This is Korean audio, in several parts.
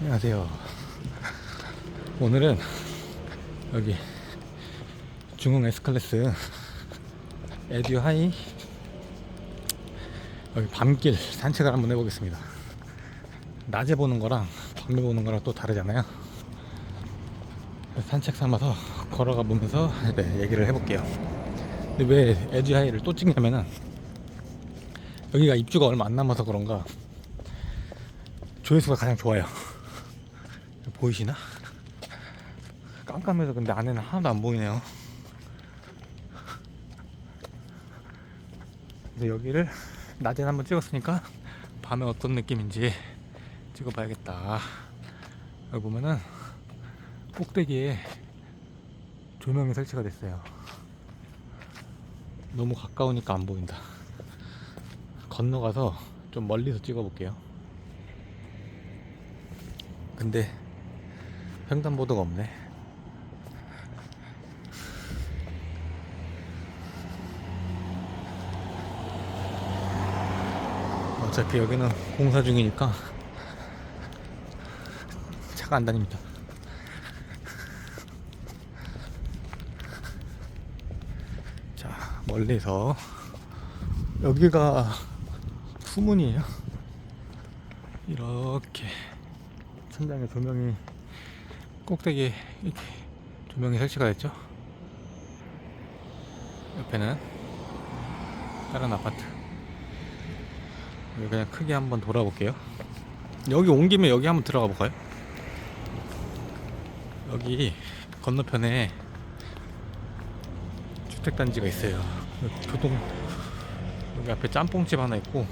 안녕하세요. 오늘은 여기 중흥 S클래스 에듀 하이 여기 밤길 산책을 한번 해보겠습니다. 낮에 보는 거랑 밤에 보는 거랑 또 다르잖아요. 산책 삼아서 걸어가 보면서 네, 얘기를 해볼게요. 근데 왜 에듀 하이를 또 찍냐면은 여기가 입주가 얼마 안 남아서 그런가 조회수가 가장 좋아요. 보이시나? 깜깜해서 근데 안에는 하나도 안 보이네요. 그래서 여기를 낮에 한번 찍었으니까 밤에 어떤 느낌인지 찍어봐야겠다. 여기 보면은 꼭대기에 조명이 설치가 됐어요. 너무 가까우니까 안 보인다. 건너가서 좀 멀리서 찍어볼게요. 근데 횡단보도가 없네. 어차피 여기는 공사 중이니까 차가 안 다닙니다. 자, 멀리서 여기가 후문이에요. 이렇게 천장에 조명이 꼭대기에 이렇게 조명이 설치가 됐죠. 옆에는 다른 아파트. 여기 그냥 크게 한번 돌아볼게요. 여기 온 김에 여기 한번 들어가 볼까요? 여기 건너편에 주택단지가 있어요. 교동 여기 앞에 짬뽕집 하나 있고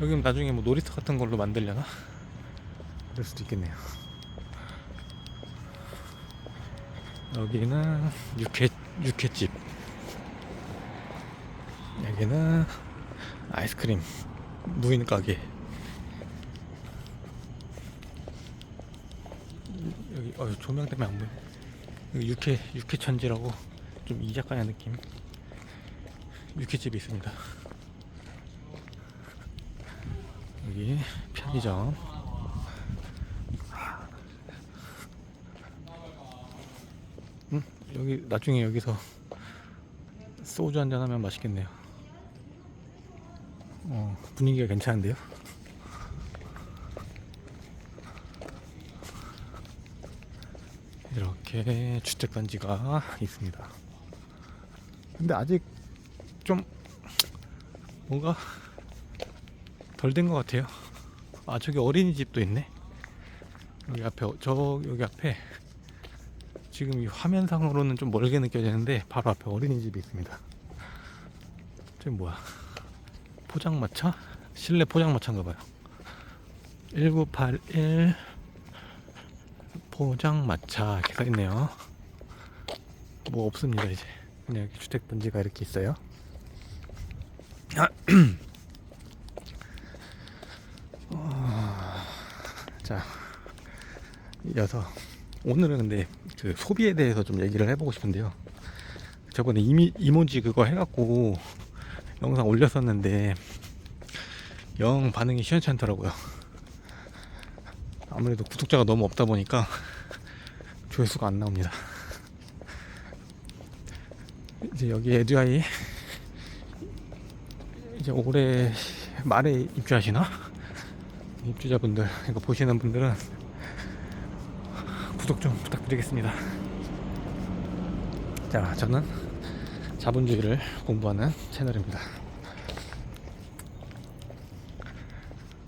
여기는 나중에 뭐 놀이터 같은 걸로 만들려나? 그럴 수도 있겠네요. 여기는 육회 육회집. 여기는 아이스크림 무인 가게. 여기 어 조명 때문에 안 보여. 여기 육회 육회 천지라고 좀 이자카야 느낌. 육회집이 있습니다. 여기 편의점. 여기 나중에 여기서 소주 한잔 하면 맛있겠네요. 어, 분위기가 괜찮은데요? 이렇게 주택 단지가 있습니다. 근데 아직 좀 뭔가 덜 된 것 같아요. 아 저기 어린이집도 있네. 여기 앞에 어- 저 여기 앞에 지금 이 화면상으로는 좀 멀게 느껴지는데 바로 앞에 어린이집이 있습니다. 저기 뭐야? 포장마차? 실내 포장마차인가 봐요. 1981 포장마차 이렇게 써 있네요. 뭐 없습니다 이제. 그냥 주택 단지가 이렇게 있어요. 어, 자, 이어서 오늘은 근데 그 소비에 대해서 좀 얘기를 해보고 싶은데요. 저번에 이미 이모지 그거 해갖고 영상 올렸었는데 영 반응이 시원치 않더라고요. 아무래도 구독자가 너무 없다 보니까 조회수가 안 나옵니다. 이제 여기 에듀아이 이제 올해 말에 입주하시나? 입주자분들 이거 보시는 분들은 구독 좀 부탁드리겠습니다. 자, 저는 자본주의를 공부하는 채널입니다.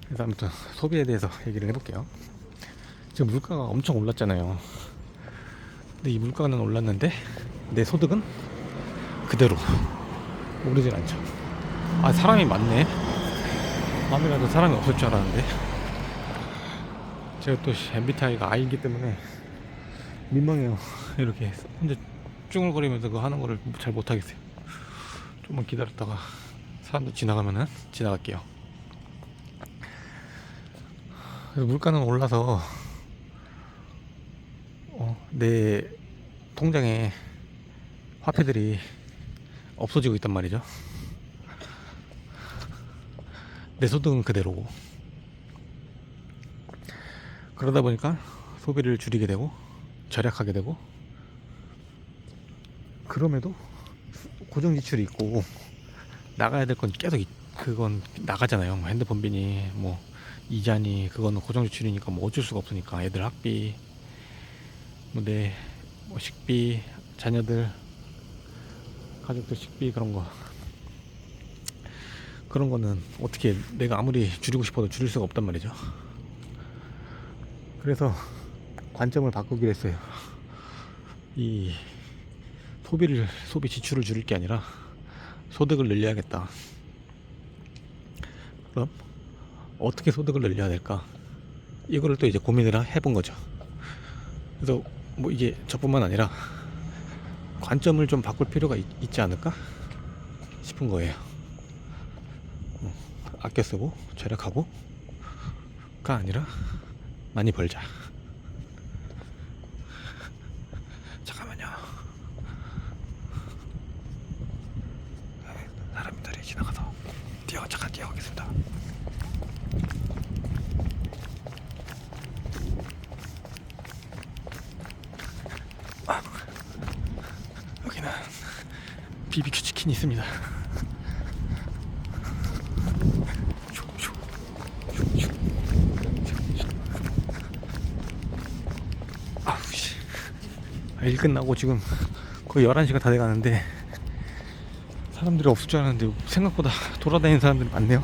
그래서 아무튼 소비에 대해서 얘기를 해볼게요. 지금 물가가 엄청 올랐잖아요. 근데 이 물가는 올랐는데 내 소득은 그대로 오르질 않죠. 아 사람이 많네. 밤이라도 사람이 없을 줄 알았는데 제가 또 MBTI가 I이기 때문에 민망해요. 이렇게 혼자 쭈글거리면서 그거 하는 거를 잘 못하겠어요. 좀만 기다렸다가 사람들 지나가면은 지나갈게요. 물가는 올라서 어, 내 통장에 화폐들이 없어지고 있단 말이죠. 내 소득은 그대로고. 그러다 보니까 소비를 줄이게 되고 절약하게 되고 그럼에도 고정 지출이 있고 나가야 될 건 계속 있- 그건 나가잖아요. 뭐 핸드폰 비니 뭐 이자니 그거는 고정 지출이니까 뭐 어쩔 수가 없으니까 애들 학비 뭐내 뭐 식비 자녀들 가족들 식비 그런 거 그런 거는 어떻게 내가 아무리 줄이고 싶어도 줄일 수가 없단 말이죠. 그래서 관점을 바꾸기로 했어요. 이 소비를 소비 지출을 줄일 게 아니라 소득을 늘려야겠다. 그럼 어떻게 소득을 늘려야 될까? 이거를 또 이제 고민을 해본 거죠. 그래서 뭐 이게 저뿐만 아니라 관점을 좀 바꿀 필요가 있, 지 않을까 싶은 거예요. 어, 아껴 쓰고 절약하고가 아니라 많이 벌자. 잠깐만요. 사람들이 지나가서 뛰어 잠깐 뛰어가겠습니다. 아, 여기는 BBQ 치킨이 있습니다. 슉, 슉, 슉, 슉, 슉, 슉. 아우 씨. 아, 일 끝나고 지금 거의 11시가 다 돼가는데 사람들이 없을 줄 알았는데 생각보다 돌아다니는 사람들이 많네요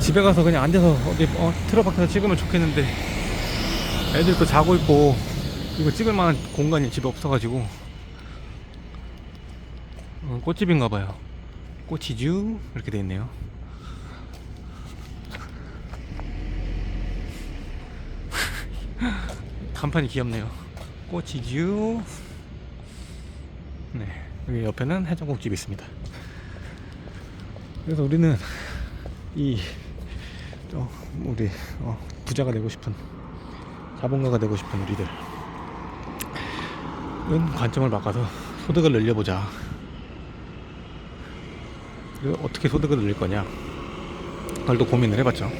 집에 가서 그냥 앉아서 어디 어, 틀어박혀서 찍으면 좋겠는데 애들 또 자고 있고 이거 찍을 만한 공간이 집에 없어가지고 어, 꽃집인가 봐요 꽃이쥬 이렇게 돼 있네요 간판이 귀엽네요. 꽃이쥬. 네, 여기 옆에는 해장국집이 있습니다. 그래서 우리는 이 어, 우리 어, 부자가 되고 싶은 자본가가 되고 싶은 우리들은 관점을 바꿔서 소득을 늘려보자. 그리고 어떻게 소득을 늘릴 거냐? 그걸 또 고민을 해봤죠.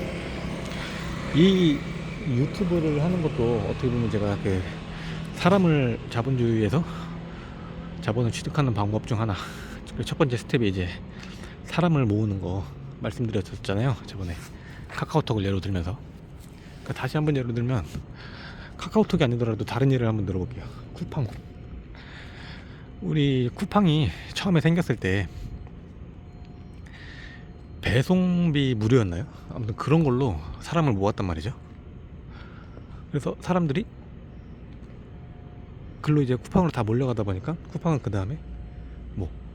이 유튜브를 하는 것도 어떻게 보면 제가 그 사람을 자본주의에서 자본을 취득하는 방법 중 하나. 그첫 번째 스텝이 이제 사람을 모으는 거 말씀드렸었잖아요. 저번에 카카오톡을 예로 들면서. 그러니까 다시 한번 예로 들면 카카오톡이 아니더라도 다른 예를 한번 들어볼게요. 쿠팡. 우리 쿠팡이 처음에 생겼을 때 배송비 무료였나요? 아무튼 그런 걸로 사람을 모았단 말이죠. 그래서 사람들이 글로 이제 쿠팡으로 다 몰려가다 보니까 쿠팡은 그 다음에 뭐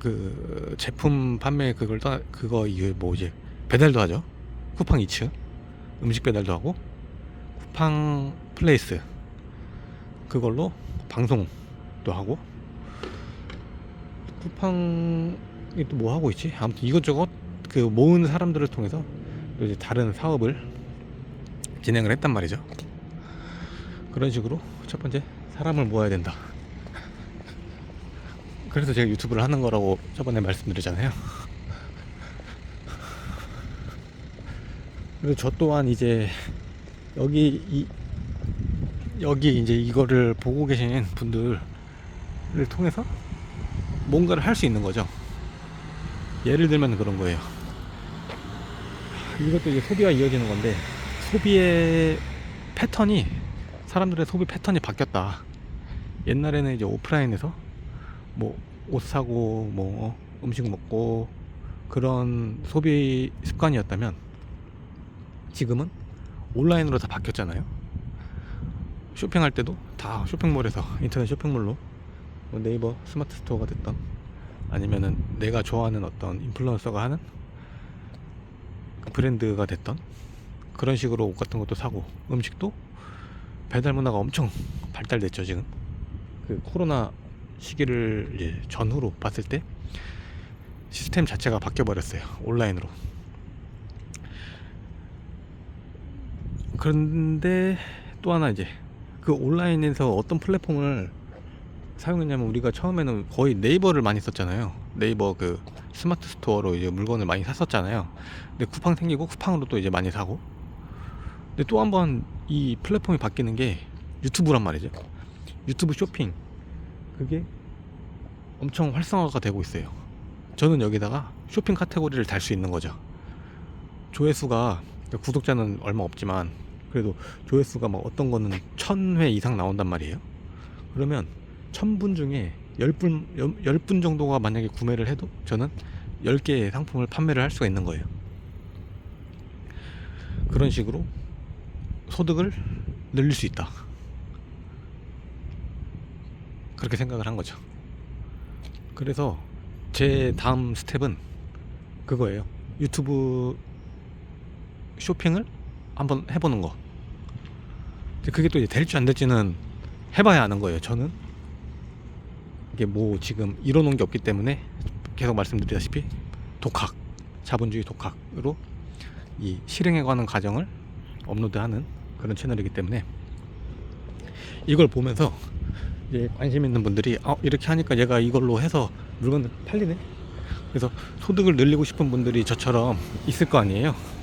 그 제품 판매 그걸 떠 그거 이후에 뭐 이제 배달도 하죠. 쿠팡 이츠 음식 배달도 하고 쿠팡 플레이스 그걸로 방송도 하고 쿠팡이 또 뭐 하고 있지? 아무튼 이것저것 그 모은 사람들을 통해서 또 이제 다른 사업을 진행을 했단 말이죠. 그런 식으로 첫 번째 사람을 모아야 된다. 그래서 제가 유튜브를 하는 거라고 저번에 말씀드렸잖아요. 그리고 저 또한 이제 여기 이 여기 이제 이거를 보고 계신 분들을 통해서 뭔가를 할 수 있는 거죠. 예를 들면 그런 거예요. 이것도 이제 소비와 이어지는 건데 소비의 패턴이 사람들의 소비 패턴이 바뀌었다. 옛날에는 이제 오프라인에서 뭐 옷 사고 뭐 음식 먹고 그런 소비 습관이었다면 지금은 온라인으로 다 바뀌었잖아요. 쇼핑할 때도 다 쇼핑몰에서 인터넷 쇼핑몰로 뭐 네이버 스마트 스토어가 됐던 아니면은 내가 좋아하는 어떤 인플루언서가 하는 그 브랜드가 됐던 그런 식으로 옷 같은 것도 사고 음식도 배달 문화가 엄청 발달됐죠 지금. 그 코로나 시기를 전후로 봤을 때 시스템 자체가 바뀌어 버렸어요 온라인으로. 그런데 또 하나 이제 그 온라인에서 어떤 플랫폼을 사용했냐면 우리가 처음에는 거의 네이버를 많이 썼잖아요 네이버 그 스마트 스토어로 이제 물건을 많이 샀었잖아요. 근데 쿠팡 생기고 쿠팡으로 또 이제 많이 사고. 근데 또 한 번 이 플랫폼이 바뀌는 게 유튜브란 말이죠. 유튜브 쇼핑 그게 엄청 활성화가 되고 있어요. 저는 여기다가 쇼핑 카테고리를 달 수 있는 거죠. 조회수가 구독자는 얼마 없지만 그래도 조회수가 막 어떤 거는 천 회 이상 나온단 말이에요. 그러면 천 분 중에 열분열분 정도가 만약에 구매를 해도 저는 10개의 상품을 판매를 할 수가 있는 거예요. 그런 식으로 소득을 늘릴 수 있다. 그렇게 생각을 한 거죠. 그래서 제 다음 스텝은 그거예요. 유튜브 쇼핑을 한번 해보는 거. 그게 또 될지 안 될지는 해봐야 아는 거예요. 저는 이게 뭐 지금 이뤄놓은 게 없기 때문에 계속 말씀드리다시피 독학, 자본주의 독학으로 이 실행에 관한 과정을 업로드하는 그런 채널이기 때문에 이걸 보면서 이제 관심 있는 분들이 어, 이렇게 하니까 얘가 이걸로 해서 물건 팔리네. 그래서 소득을 늘리고 싶은 분들이 저처럼 있을 거 아니에요.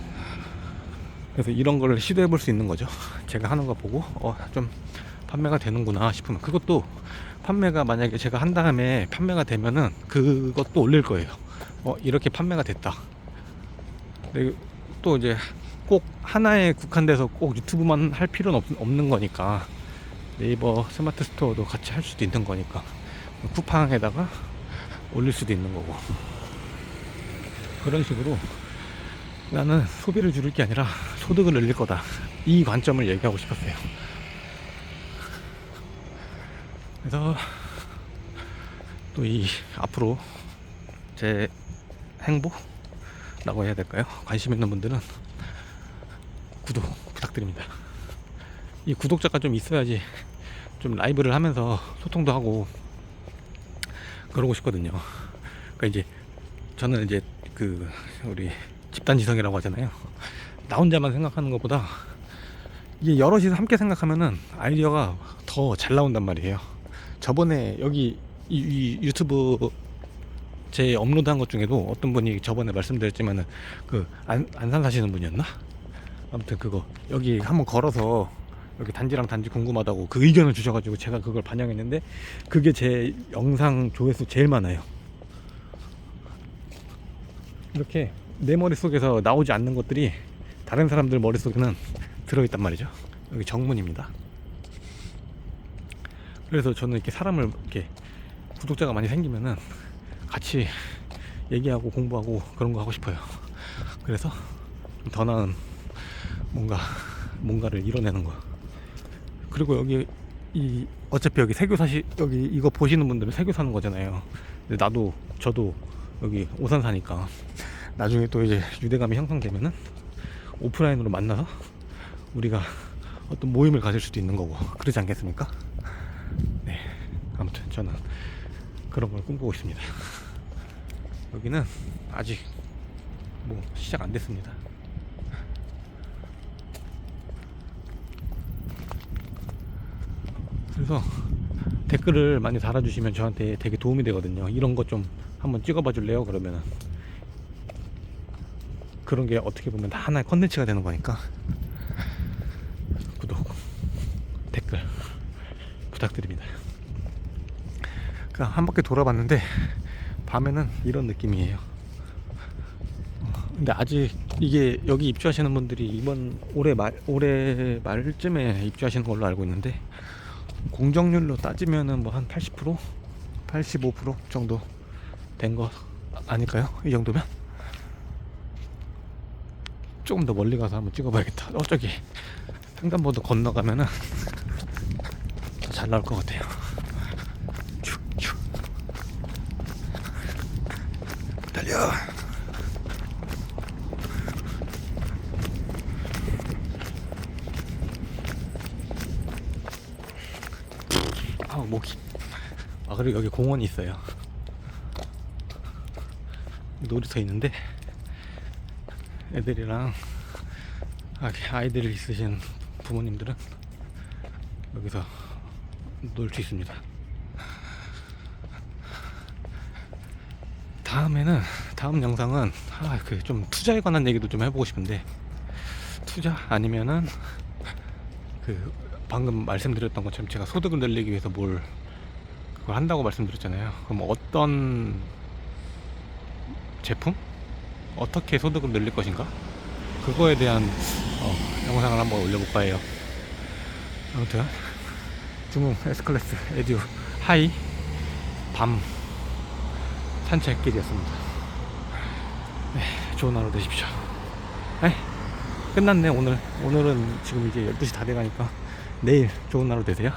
그래서 이런 걸 시도해 볼 수 있는 거죠. 제가 하는 거 보고 어, 좀 판매가 되는구나 싶으면 그것도 판매가 만약에 제가 한 다음에 판매가 되면은 그것도 올릴 거예요. 어, 이렇게 판매가 됐다. 또 이제 꼭 하나에 국한돼서 꼭 유튜브만 할 필요는 없, 없는 거니까 네이버 스마트 스토어도 같이 할 수도 있는 거니까 쿠팡에다가 올릴 수도 있는 거고 그런 식으로 나는 소비를 줄일 게 아니라 소득을 늘릴 거다. 이 관점을 얘기하고 싶었어요. 그래서 또 이 앞으로 제 행보라고 해야 될까요? 관심 있는 분들은 구독 부탁드립니다. 이 구독자가 좀 있어야지 좀 라이브를 하면서 소통도 하고 그러고 싶거든요. 그러니까 이제 저는 이제 그 우리 집단 지성이라고 하잖아요. 나 혼자만 생각하는 것보다 이게 여럿이 함께 생각하면은 아이디어가 더 잘 나온단 말이에요. 저번에 여기 이, 이 유튜브 제 업로드한 것 중에도 어떤 분이 저번에 말씀드렸지만은 그 안, 안산 사시는 분이었나? 아무튼 그거 여기 한번 걸어서 여기 단지랑 단지 궁금하다고 그 의견을 주셔가지고 제가 그걸 반영했는데 그게 제 영상 조회수 제일 많아요. 이렇게 내 머릿속에서 나오지 않는 것들이 다른 사람들 머릿속에는 들어있단 말이죠. 여기 정문입니다. 그래서 저는 이렇게 사람을 이렇게 구독자가 많이 생기면은 같이 얘기하고 공부하고 그런 거 하고 싶어요. 그래서 좀더 나은 뭔가 뭔가를 이뤄내는 거. 그리고 여기 이 어차피 여기 세교 사시 여기 이거 보시는 분들은 세교 사는 거잖아요. 근데 나도 저도 여기 오산 사니까 나중에 또 이제 유대감이 형성되면은 오프라인으로 만나서 우리가 어떤 모임을 가질 수도 있는 거고 그러지 않겠습니까? 네 아무튼 저는 그런 걸 꿈꾸고 있습니다. 여기는 아직 뭐 시작 안 됐습니다. 그래서 댓글을 많이 달아주시면 저한테 되게 도움이 되거든요. 이런 거 좀 한번 찍어봐 줄래요? 그러면은 그런 게 어떻게 보면 다 하나의 컨텐츠가 되는 거니까 구독, 댓글 부탁드립니다. 그냥 한 바퀴 돌아봤는데 밤에는 이런 느낌이에요. 어, 근데 아직 이게 여기 입주하시는 분들이 이번 올해 말 올해 말쯤에 입주하시는 걸로 알고 있는데 공정률로 따지면은 뭐 한 80%, 85% 정도 된 거 아닐까요? 이 정도면 조금 더 멀리 가서 한번 찍어봐야겠다. 어 저기 횡단보도 건너가면은 더잘 나올 것 같아요. 달려. 아 목이 아 그리고 여기 공원이 있어요 놀이터 있는데 애들이랑 아, 아이들이 있으신 부모님들은 여기서 놀 수 있습니다 다음에는 다음 영상은 아, 그 좀 투자에 관한 얘기도 좀 해보고 싶은데 투자 아니면은 그 방금 말씀드렸던 것처럼 제가 소득을 늘리기 위해서 뭘 그걸 한다고 말씀드렸잖아요. 그럼 어떤 제품? 어떻게 소득을 늘릴 것인가? 그거에 대한 어, 영상을 한번 올려볼까 해요. 아무튼 중흥 S클래스 에듀 하이 밤 산책길이었습니다. 네, 좋은 하루 되십시오. 네, 끝났네 오늘. 오늘은 지금 이제 12시 다 돼가니까 내일 좋은 하루 되세요.